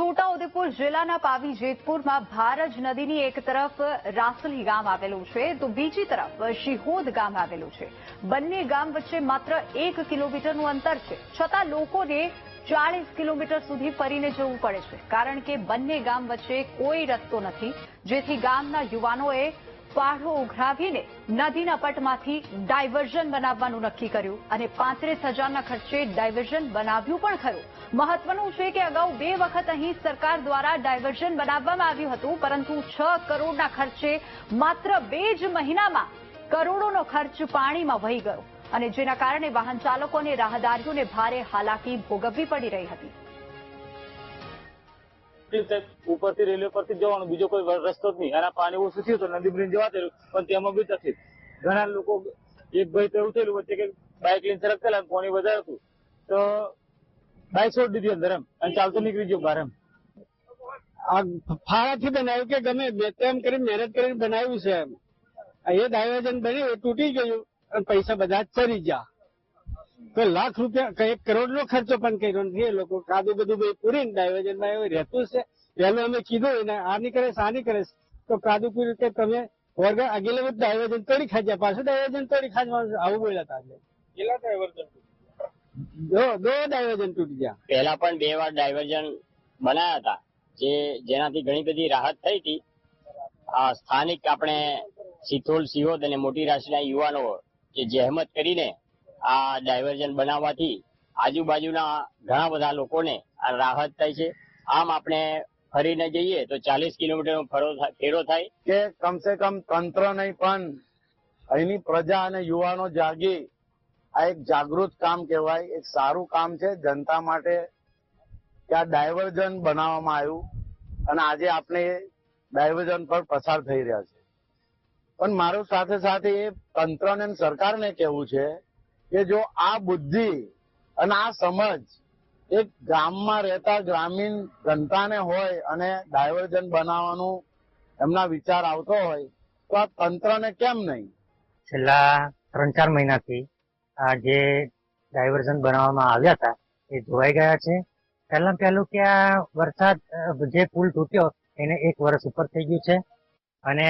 છોટાઉદેપુર જિલ્લાના પાવી જેતપુરમાં ભારજ નદીની એક તરફ રાસલી ગામ આવેલું છે, તો બીજી તરફ શિહોદ ગામ આવેલું છે. બંને ગામ વચ્ચે માત્ર એક કિલોમીટરનું અંતર છે. છતાં લોકોને ચાળીસ કિલોમીટર સુધી ફરીને જવું પડે છે. કારણ કે બંને ગામ વચ્ચે કોઈ રસ્તો નથી. જેથી ગામના યુવાનોએ પાળો ઉઘરાવીને નદીના પટમાંથી ડાયવર્ઝન બનાવવાનું નક્કી કર્યું અને પાંત્રીસ હજારના ખર્ચે ડાયવર્ઝન બનાવ્યું પણ ખરું. મહત્વનું છે કે અગાઉ બે વખત અહીં સરકાર દ્વારા ડાયવર્ઝન બનાવવામાં આવ્યું હતું, પરંતુ છ કરોડના ખર્ચે માત્ર બે જ મહિનામાં કરોડોનો ખર્ચ પાણીમાં વહી ગયો અને જેના કારણે વાહન ચાલકો અને રાહદારીઓને ભારે હાલાકી ભોગવવી પડી રહી હતી. ઉપરથી રેલવે પરથી જવાનું. બીજો કોઈ રસ્તો જ નહીં. અને પાણી ઓછું થયું તો નદી બ્રિજ જવા થયેલું પણ તેમાં બી તકલીફ ઘણા લોકો, એક ભાઈ તો એવું થયેલું વચ્ચે કે બાઇક લઈને સરકતા પાણી વધારે હતું. તો બાઇક છોડી દીધી અંદર એમ. અને ચાલતો નીકળી ગયો બહાર એમ. આ ફાળાથી બનાવ્યું કે ગમે બે તેમ કરીને મહેનત કરીને બનાવ્યું છે એમ. એ ડાયવર્જન બન્યું તૂટી ગયું. પૈસા બધા જ ચરી ગયા. તો લાખ રૂપિયા કઈ એક કરોડ નો ખર્ચો પણ કર્યો નથી. એ લોકો કાદુ બધું ભાઈ પૂરીને ડાયવર્ઝનમાં એવું રહેતું છે. પહેલું અમે કીધું એને આ નહીં કરે આ નહીં કરે? તો કાદુ પૂરી કે તમે વર્ગ આગેલે બધું ડાયવર્જન તોડી ખાજ્યા પાછું ડાયવર્જન તોડી ખાજવાનું આવું બોલ્યા હતા એટલે. કેટલા ડાયવર્ઝન દો દો ડાયવર્ઝન તૂટી ગયા. પહેલા પણ બે વાર ડાયવર્જન બનાયા હતા. જે જેનાથી ઘણી બધી રાહત થઈ હતી. આ સ્થાનિક આપણે સિથોલ સિહોદ અને મોટી રાશિના યુવાનો જે જહેમત કરીને આ ડાયવર્ઝન બનાવવાથી આજુબાજુના ઘણા બધા લોકોને રાહત થાય છે. આમ આપણે ફરીને જઈએ તો ચાલીસ કિલોમીટરનો ફરો થાય- કે કમસે કમ તંત્ર નહીં, પણ અહીંની પ્રજા અને યુવાનો જાગી. આ એક જાગૃત કામ કહેવાય, એક સારું કામ છે. જનતા માટે કે આ ડાયવર્ઝન બનાવવામાં આવ્યું. અને આજે આપણે ડાયવર્ઝન પર પસાર થઈ રહ્યા છે. પણ મારું સાથે સાથે એ તંત્રને સરકારને કહેવું છે કે જો આ બુદ્ધિ અને આ સમજ એક ગામમાં રહેતા ગ્રામીણ જનતાને હોય અને ડાયવર્જન બનાવવાનું એમના વિચાર આવતો હોય, તો આ તંત્રને કેમ નહીં? છેલ્લા ત્રણ ચાર મહિનાથી આ જે ડાયવર્ઝન બનાવવામાં આવ્યા હતા, એ ધોવાઈ ગયા છે. પહેલા પહેલું કે આ વરસાદ જે પુલ તૂટ્યો, એને એક વર્ષ ઉપર થઈ ગયું છે. અને